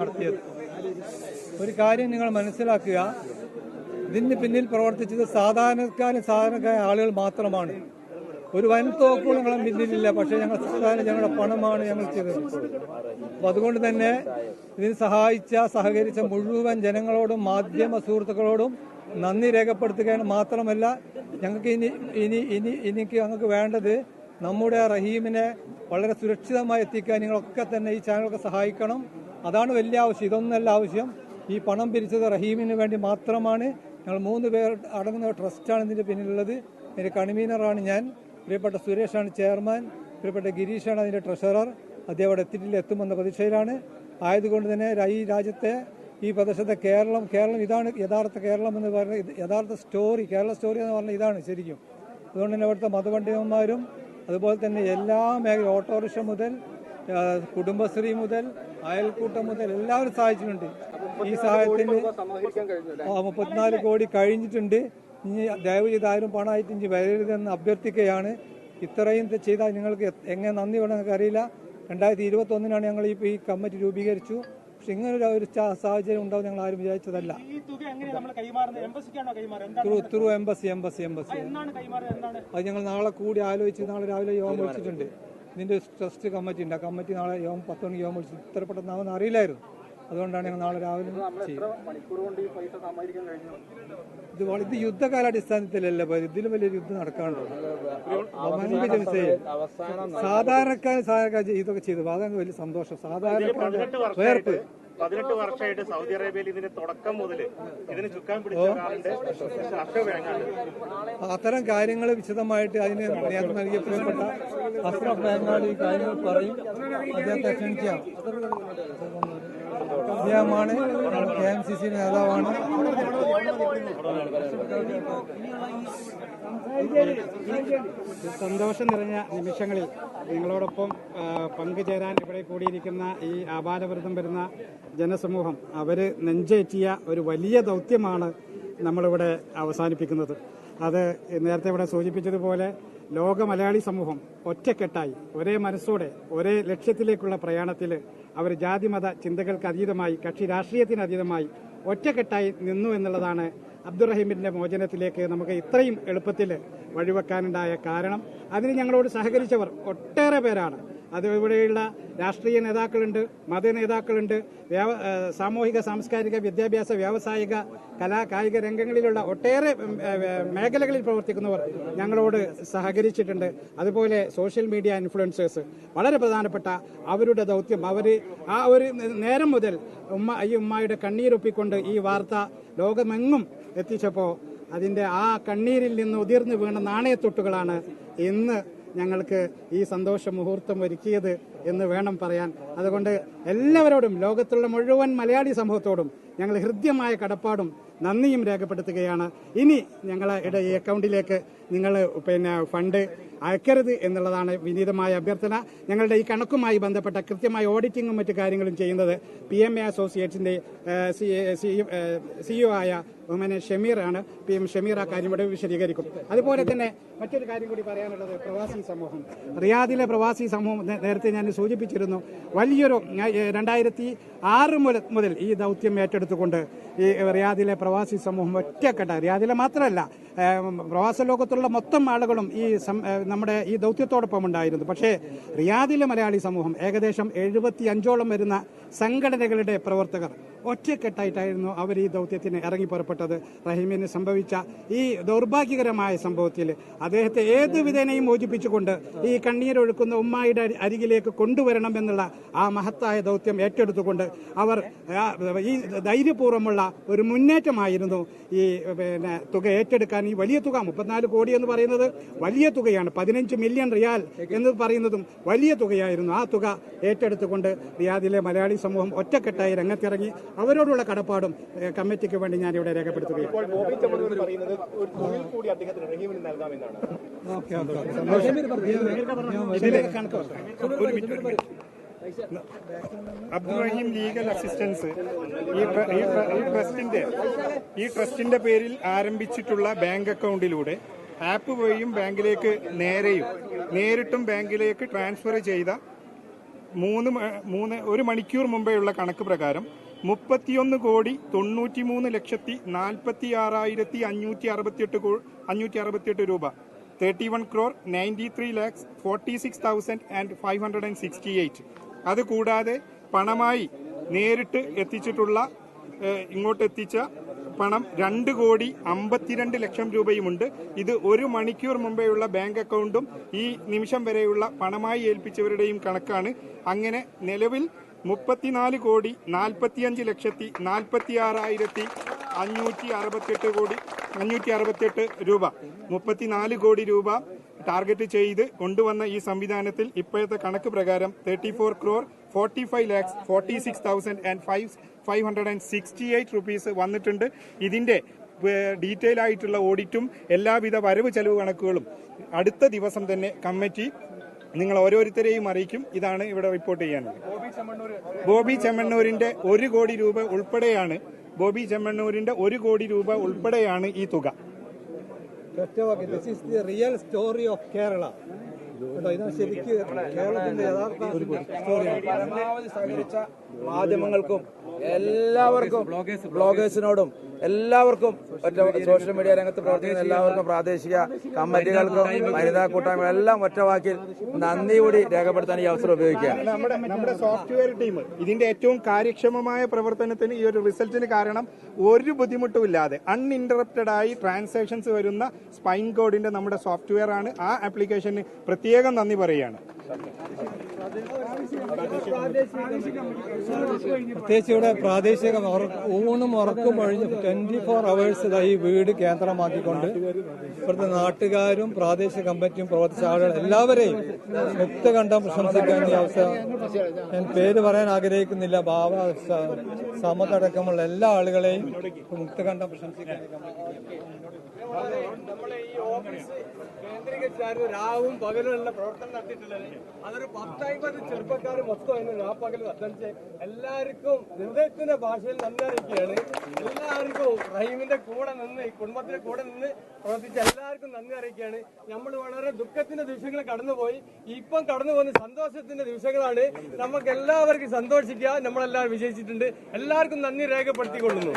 നടത്തിയത്. ഒരു കാര്യം നിങ്ങൾ മനസ്സിലാക്കുക. ഇതിന് പിന്നിൽ പ്രവർത്തിച്ചത് സാധാരണക്കാരും സാധാരണക്കാരായ ആളുകൾ മാത്രമാണ്. ഒരു വൻ ഞങ്ങളെ പിന്നിലില്ല. പക്ഷേ ഞങ്ങൾ സാധാരണ ഞങ്ങളുടെ പണമാണ് ഞങ്ങൾ ചെയ്തത്. അപ്പോൾ അതുകൊണ്ട് തന്നെ ഇതിന് സഹായിച്ച സഹകരിച്ച മുഴുവൻ ജനങ്ങളോടും മാധ്യമ സുഹൃത്തുക്കളോടും നന്ദി രേഖപ്പെടുത്തുകയാണ് മാത്രമല്ല ഞങ്ങൾക്ക് ഇനി ഇനി ഇനി എനിക്ക് ഞങ്ങൾക്ക് വേണ്ടത് നമ്മുടെ റഹീമിനെ വളരെ സുരക്ഷിതമായി എത്തിക്കാൻ നിങ്ങളൊക്കെ തന്നെ ഈ ചാനലൊക്കെ സഹായിക്കണം. അതാണ് വലിയ ആവശ്യം. ഇതൊന്നല്ല ആവശ്യം. ഈ പണം പിരിച്ചത് റഹീമിന് വേണ്ടി മാത്രമാണ്. ഞങ്ങൾ മൂന്ന് പേർ അടങ്ങുന്ന ട്രസ്റ്റാണ് ഇതിന്റെ പിന്നിലുള്ളത്. ഇതിന്റെ കൺവീനറാണ് ഞാൻ. പ്രിയപ്പെട്ട സുരേഷാണ് ചെയർമാൻ. പ്രിയപ്പെട്ട ഗിരീഷാണ് അതിന്റെ ട്രഷറർ. അദ്ദേഹം അവിടെ എത്തിയിട്ടില്ല എത്തുമെന്ന പ്രതീക്ഷയിലാണ്. ആയതുകൊണ്ട് തന്നെ ഈ രാജ്യത്തെ ഈ പ്രദേശത്തെ കേരളം കേരളം ഇതാണ് യഥാർത്ഥ കേരളം എന്ന് പറയുന്നത് യഥാർത്ഥ സ്റ്റോറി കേരള സ്റ്റോറി എന്ന് പറഞ്ഞാൽ ഇതാണ് ശരിക്കും. അതുകൊണ്ട് തന്നെ അവിടുത്തെ മതപണ്ഡിതന്മാരും അതുപോലെ തന്നെ എല്ലാ മേഖല ഓട്ടോറിക്ഷ മുതൽ കുടുംബശ്രീ മുതൽ അയൽക്കൂട്ടം മുതൽ എല്ലാവരും സഹായിച്ചിട്ടുണ്ട്. ഈ സഹായത്തിന് മുപ്പത്തിനാല് കോടി കഴിഞ്ഞിട്ടുണ്ട്. ഇനി ദയവ് ചെയ്ത് ആരും പണമായിട്ട് ഇനി വരരുതെന്ന് അഭ്യർത്ഥിക്കുകയാണ്. ഇത്രയും ചെയ്താൽ നിങ്ങൾക്ക് എങ്ങനെ നന്ദി വേണം നിങ്ങൾക്ക് അറിയില്ല. രണ്ടായിരത്തി ഇരുപത്തി ഒന്നിനാണ് ഞങ്ങൾ ഇപ്പോൾ ഈ കമ്മിറ്റി രൂപീകരിച്ചു. പക്ഷെ ഇങ്ങനെ ഒരു സാഹചര്യം ഉണ്ടാവും ഞങ്ങൾ ആരും വിചാരിച്ചതല്ല. Through through embassy embassy embassy. അത് ഞങ്ങൾ നാളെ കൂടി ആലോചിച്ച് നാളെ രാവിലെ യോഗം വിളിച്ചിട്ടുണ്ട്. ഇതിന്റെ ട്രസ്റ്റ് കമ്മിറ്റി ഉണ്ട്. ആ കമ്മിറ്റി നാളെ യോഗം പത്ത് മണിക്ക് യോഗം വിളിച്ചു ഇത്ര അറിയില്ലായിരുന്നു. അതുകൊണ്ടാണ് ഞങ്ങൾ നാളെ രാവിലെ ഇത് ഇത് യുദ്ധകാലാടിസ്ഥാനത്തിലല്ല. ഇതിലും വലിയൊരു യുദ്ധം നടക്കാണ്ടോ സാധാരണക്കാർ സാധാരണക്കാർ ഇതൊക്കെ ചെയ്തു. അതാണ് വലിയ സന്തോഷം. സാധാരണക്കാരുടെ വേർപ്പ്. പതിനെട്ട് വർഷമായിട്ട് സൗദി അറേബ്യയിൽ ഇതിന്റെ തുടക്കം മുതൽ ഇതിന് ചുക്കാൻ പിടിച്ച ഒരാളുണ്ട്. വേങ്ങാട്. അത്തരം കാര്യങ്ങൾ വിശദമായിട്ട് അതിന് നേതൃത്വം നൽകിയ പ്രിയപ്പെട്ട അസ്രഫ് ഈ കാര്യങ്ങൾ പറയും. അദ്ദേഹത്തെ ക്ഷണിക്കാം. അദ്ദേഹമാണ് കെ എം സി സി നേതാവാണ് സന്തോഷം നിറഞ്ഞ നിമിഷങ്ങളിൽ നിങ്ങളോടൊപ്പം പങ്കുചേരാൻ ഇവിടെ കൂടിയിരിക്കുന്ന ഈ ആപാലവൃതം വരുന്ന ജനസമൂഹം അവർ നെഞ്ചേറ്റിയ ഒരു വലിയ ദൗത്യമാണ് നമ്മളിവിടെ അവസാനിപ്പിക്കുന്നത്. അത് നേരത്തെ ഇവിടെ സൂചിപ്പിച്ചതുപോലെ ലോക മലയാളി സമൂഹം ഒറ്റക്കെട്ടായി ഒരേ മനസ്സോടെ ഒരേ ലക്ഷ്യത്തിലേക്കുള്ള പ്രയാണത്തിൽ അവർ ജാതിമത ചിന്തകൾക്ക് അതീതമായി കക്ഷി രാഷ്ട്രീയത്തിന് അതീതമായി ഒറ്റക്കെട്ടായി നിന്നു എന്നുള്ളതാണ് അബ്ദുറഹീമിന്റെ മോചനത്തിലേക്ക് നമുക്ക് ഇത്രയും എളുപ്പത്തിൽ വഴിവെക്കാനുണ്ടായ കാരണം. അതിന് ഞങ്ങളോട് സഹകരിച്ചവർ ഒട്ടേറെ പേരാണ്. അത് ഇവിടെയുള്ള രാഷ്ട്രീയ നേതാക്കളുണ്ട് മത നേതാക്കളുണ്ട് സാമൂഹിക സാംസ്കാരിക വിദ്യാഭ്യാസ വ്യാവസായിക കലാ കായിക രംഗങ്ങളിലുള്ള ഒട്ടേറെ മേഖലകളിൽ പ്രവർത്തിക്കുന്നവർ ഞങ്ങളോട് സഹകരിച്ചിട്ടുണ്ട്. അതുപോലെ സോഷ്യൽ മീഡിയ ഇൻഫ്ലുവൻസേഴ്സ്. വളരെ പ്രധാനപ്പെട്ട അവരുടെ ദൗത്യം. അവർ ആ ഒരു നേരം മുതൽ ഉമ്മ ഈ ഉമ്മയുടെ കണ്ണീരൊപ്പിക്കൊണ്ട് ഈ വാർത്ത ലോകമെങ്ങും എത്തിച്ചപ്പോൾ അതിന്റെ ആ കണ്ണീരിൽ നിന്ന് ഉതിർന്നു വീണ നാണയത്തൊട്ടുകളാണ് ഇന്ന് ഞങ്ങൾക്ക് ഈ സന്തോഷ മുഹൂർത്തം ഒരുക്കിയത് എന്ന് വേണം പറയാൻ. അതുകൊണ്ട് എല്ലാവരോടും ലോകത്തുള്ള മുഴുവൻ മലയാളി സമൂഹത്തോടും ഞങ്ങൾ ഹൃദ്യമായ കടപ്പാടും നന്ദിയും രേഖപ്പെടുത്തുകയാണ്. ഇനി ഞങ്ങളുടെ ഈ അക്കൗണ്ടിലേക്ക് നിങ്ങൾ പിന്നെ ഫണ്ട് അയക്കരുത് എന്നുള്ളതാണ് വിനീതമായ അഭ്യർത്ഥന. ഞങ്ങളുടെ ഈ കണക്കുമായി ബന്ധപ്പെട്ട കൃത്യമായ ഓഡിറ്റിങ്ങും മറ്റു കാര്യങ്ങളും ചെയ്യുന്നത് പി എം എ അസോസിയേറ്റ്സിന്റെ സിഇഒ ആയ ബഹുമാനെ ഷമീറാണ് പി എം ഷമീർ ആ കാര്യം ഇവിടെ വിശദീകരിക്കും. അതുപോലെ തന്നെ മറ്റൊരു കാര്യം കൂടി പറയാനുള്ളത് പ്രവാസി സമൂഹം. റിയാദിലെ പ്രവാസി സമൂഹം നേരത്തെ ഞാൻ സൂചിപ്പിച്ചിരുന്നു. വലിയൊരു രണ്ടായിരത്തി ആറ് മുതൽ ഈ ദൗത്യം ഏറ്റെടുത്തുകൊണ്ട് ഈ റിയാദിലെ പ്രവാസി സമൂഹം ഒറ്റക്കെട്ട റിയാദിലെ മാത്രമല്ല പ്രവാസ ലോകത്തുള്ള മൊത്തം ആളുകളും ഈ നമ്മുടെ ഈ ദൗത്യത്തോടൊപ്പം ഉണ്ടായിരുന്നു. പക്ഷേ റിയാദിലെ മലയാളി സമൂഹം ഏകദേശം എഴുപത്തി അഞ്ചോളം വരുന്ന സംഘടനകളുടെ പ്രവർത്തകർ ഒറ്റക്കെട്ടായിട്ടായിരുന്നു അവർ ഈ ദൗത്യത്തിന് ഇറങ്ങി പുറപ്പെട്ടത്. റഹീമിന് സംഭവിച്ച ഈ ദൗർഭാഗ്യകരമായ സംഭവത്തിൽ അദ്ദേഹത്തെ ഏത് വിധേനയും മോചിപ്പിച്ചുകൊണ്ട് ഈ കണ്ണീരൊഴുക്കുന്ന ഉമ്മായിയുടെ അരി- അരികിലേക്ക് കൊണ്ടുവരണം എന്നുള്ള ആ മഹത്തായ ദൗത്യം ഏറ്റെടുത്തുകൊണ്ട് അവർ ഈ ധൈര്യപൂർവമുള്ള ഒരു മുന്നേറ്റമായിരുന്നു ഈ പിന്നെ തുക ഏറ്റെടുക്കാൻ ഈ വലിയ തുക മുപ്പത്തിനാല് കോടി എന്ന് പറയുന്നത് വലിയ തുകയാണ്. പതിനഞ്ച് മില്യൺ റിയാൽ എന്ന് പറയുന്നതും വലിയ തുകയായിരുന്നു. ആ തുക ഏറ്റെടുത്തുകൊണ്ട് റിയാദിലെ മലയാളി സമൂഹം ഒറ്റക്കെട്ടായി രംഗത്തിറങ്ങി. അവരോടുള്ള കടപ്പാടും കമ്മിറ്റിക്ക് വേണ്ടി ഞാൻ ഇവിടെ രേഖപ്പെടുത്തുകയാണ് അബ്ദുറഹീം ലീഗൽ അസിസ്റ്റൻസ്. ഈ ട്രസ്റ്റിന്റെ ഈ ട്രസ്റ്റിന്റെ പേരിൽ ആരംഭിച്ചിട്ടുള്ള ബാങ്ക് അക്കൗണ്ടിലൂടെ ആപ്പ് വഴിയും ബാങ്കിലേക്ക് നേരെയും നേരിട്ടും ബാങ്കിലേക്ക് ട്രാൻസ്ഫർ ചെയ്ത മൂന്ന് മൂന്ന് ഒരു മണിക്കൂർ മുമ്പെയുള്ള കണക്ക് പ്രകാരം മുപ്പത്തിയൊന്ന് കോടി തൊണ്ണൂറ്റി മൂന്ന് ലക്ഷത്തി നാൽപ്പത്തി ആറായിരത്തി അഞ്ഞൂറ്റി അറുപത്തിയെട്ട് അഞ്ഞൂറ്റി അറുപത്തിയെട്ട് രൂപ. Thirty one crore ninety three lakhs forty six thousand and five hundred and sixty eight. അത് കൂടാതെ പണമായി നേരിട്ട് എത്തിച്ചിട്ടുള്ള ഇങ്ങോട്ട് എത്തിച്ച പണം രണ്ട് കോടി അമ്പത്തിരണ്ട് ലക്ഷം രൂപയുമുണ്ട്. ഇത് ഒരു മണിക്കൂർ മുമ്പെയുള്ള ബാങ്ക് അക്കൗണ്ടും ഈ നിമിഷം വരെയുള്ള പണമായി ഏൽപ്പിച്ചവരുടെയും കണക്കാണ്. അങ്ങനെ നിലവിൽ മുപ്പത്തിനാല് കോടി നാൽപ്പത്തിയഞ്ച് ലക്ഷത്തി നാൽപ്പത്തി ആറായിരത്തി അഞ്ഞൂറ്റി അറുപത്തിയെട്ട് കോടി അഞ്ഞൂറ്റി അറുപത്തിയെട്ട് രൂപ. മുപ്പത്തിനാല് കോടി രൂപ ടാർഗറ്റ് ചെയ്ത് കൊണ്ടുവന്ന ഈ സംവിധാനത്തിൽ ഇപ്പോഴത്തെ കണക്ക് പ്രകാരം thirty four crore forty five lakhs forty six thousand and five five hundred and sixty eight rupees വന്നിട്ടുണ്ട്. ഇതിന്റെ ഡീറ്റെയിൽ ആയിട്ടുള്ള ഓഡിറ്റും എല്ലാവിധ വരവ് ചെലവ് കണക്കുകളും അടുത്ത ദിവസം തന്നെ കമ്മിറ്റി നിങ്ങൾ ഓരോരുത്തരെയും അറിയിക്കും. ഇതാണ് ഇവിടെ റിപ്പോർട്ട് ചെയ്യാനുള്ളത്. ബോബി ചെമ്മണ്ണൂരിന്റെ ഒരു കോടി രൂപ ഉൾപ്പെടെയാണ് ബോബി ചെമ്മണ്ണൂരിന്റെ ഒരു കോടി രൂപ ഉൾപ്പെടെയാണ് ഈ തുക. ഒറ്റവാക്കി this is the real story of Kerala ഇതാണ് ശരിക്ക് കേരളത്തിന്റെ യഥാർത്ഥ സ്റ്റോറിയാണ് പരമാവധി സഹകരിച്ച മാധ്യമങ്ങൾക്കും എല്ലാവർക്കും ബ്ലോഗേഴ്സിനോടും എല്ലാവർക്കും സോഷ്യൽ മീഡിയ രംഗത്ത് പ്രവർത്തിക്കുന്ന എല്ലാവർക്കും പ്രാദേശിക കമ്മിറ്റികൾക്കും വനിതാ കൂട്ടായ്മ എല്ലാം ഒറ്റവാക്കിൽ നന്ദി കൂടി രേഖപ്പെടുത്താൻ ഈ അവസരം ഉപയോഗിക്കുക നമ്മുടെ സോഫ്റ്റ്വെയർ ടീം ഇതിന്റെ ഏറ്റവും കാര്യക്ഷമമായ പ്രവർത്തനത്തിന് ഈ ഒരു റിസൾട്ടിന് കാരണം ഒരു ബുദ്ധിമുട്ടും ഇല്ലാതെ അൺഇന്ററപ്റ്റഡ് ആയി ട്രാൻസാക്ഷൻസ് വരുന്ന സ്പൈൻ കോഡിന്റെ നമ്മുടെ സോഫ്റ്റ്വെയർ ആണ്. ആ ആപ്ലിക്കേഷന് പ്രത്യേകം നന്ദി പറയുകയാണ്. പ്രത്യേകിച്ച് ഇവിടെ പ്രാദേശിക ഊണും ഉറക്കും ഒഴിഞ്ഞ് ട്വന്റി ഫോർ അവേഴ്സ് ഈ വീട് കേന്ദ്രമാക്കിക്കൊണ്ട് ഇവിടുത്തെ നാട്ടുകാരും പ്രാദേശിക കമ്മിറ്റിയും പ്രവർത്തിച്ച ആളുകൾ എല്ലാവരെയും മുക്തകണ്ഠം പ്രശംസിക്കാൻ ഈ അവസ്ഥ ഞാൻ പേര് പറയാൻ ആഗ്രഹിക്കുന്നില്ല. ബാബ സമത്തടക്കമുള്ള എല്ലാ ആളുകളെയും മുക്തകണ്ഠം പ്രശംസിക്കാൻ കമ്മിറ്റി നമ്മളെ ഈ ഓഫീസ് കേന്ദ്രീകരിച്ചായിരുന്നു രാവും പകലുമുള്ള പ്രവർത്തനം നടത്തിയിട്ടുള്ളത്. അതൊരു പത്തൈമ്പത് ചെറുപ്പക്കാർ മൊത്തം അതിന് രാപ്പകൽ അധ്വാനിച്ച് എല്ലാവർക്കും ഹൃദയത്തിന്റെ ഭാഷയിൽ നന്ദി എല്ലാവർക്കും റഹീമിന്റെ കൂടെ നിന്ന് ഈ കുടുംബത്തിന്റെ കൂടെ നിന്ന് പ്രവർത്തിച്ച എല്ലാവർക്കും നന്ദി അറിയിക്കുകയാണ് നമ്മൾ വളരെ ദുഃഖത്തിന്റെ ദിവസങ്ങൾ കടന്നുപോയി. ഇപ്പം കടന്നു പോകുന്ന സന്തോഷത്തിന്റെ ദിവസങ്ങളാണ്. നമുക്ക് എല്ലാവർക്കും സന്തോഷിക്കുക. നമ്മളെല്ലാവരും വിജയിച്ചിട്ടുണ്ട്. എല്ലാവർക്കും നന്ദി രേഖപ്പെടുത്തിക്കൊള്ളുന്നു.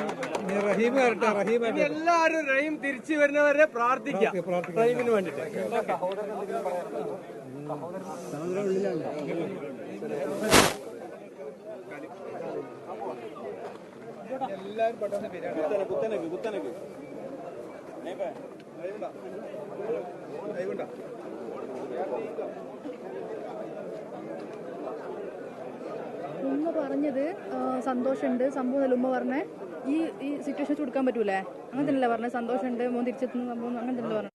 എല്ലാവരും റഹീം വരട്ടെ റഹീം ഇനി എല്ലാവരും റഹീം കുത്തനക്ക് വരുന്നവരെ പ്രാർത്ഥിക്കാം വേണ്ടിട്ട്. ഉമ്മ പറഞ്ഞത് സന്തോഷമുണ്ട് സംഭവം ഉമ്മ പറഞ്ഞേ. ഈ ഈ സിറ്റുവേഷൻ കൊടുക്കാൻ പറ്റൂലേ? അങ്ങനെ തന്നെയല്ലേ പറഞ്ഞത് സന്തോഷമുണ്ട് മോൻ തിരിച്ചെത്തുന്ന സംഭവം അങ്ങനെ തന്നെയല്ലേ പറഞ്ഞു?